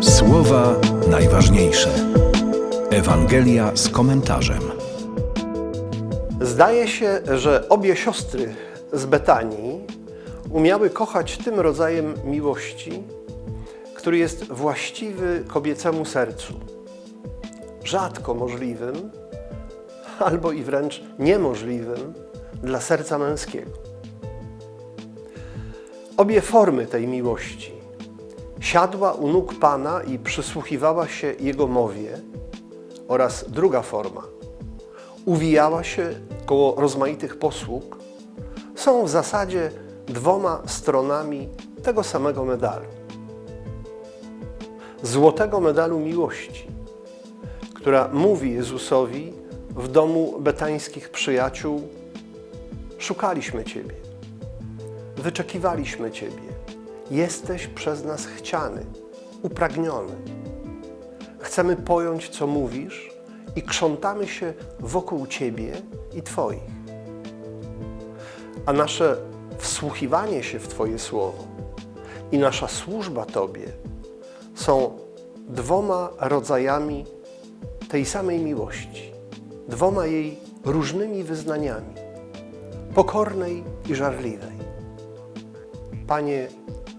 Słowa najważniejsze. Ewangelia z komentarzem. Zdaje się, że obie siostry z Betanii umiały kochać tym rodzajem miłości, który jest właściwy kobiecemu sercu. Rzadko możliwym, albo i wręcz niemożliwym dla serca męskiego. Obie formy tej miłości siadła u nóg Pana i przysłuchiwała się Jego mowie. Oraz druga forma. Uwijała się koło rozmaitych posług, są w zasadzie dwoma stronami tego samego medalu. Złotego medalu miłości, która mówi Jezusowi w domu betańskich przyjaciół: Szukaliśmy Ciebie, wyczekiwaliśmy Ciebie, jesteś przez nas chciany, upragniony. Chcemy pojąć, co mówisz i krzątamy się wokół Ciebie i Twoich. A nasze wsłuchiwanie się w Twoje słowo i nasza służba Tobie są dwoma rodzajami tej samej miłości, dwoma jej różnymi wyznaniami pokornej i żarliwej. Panie,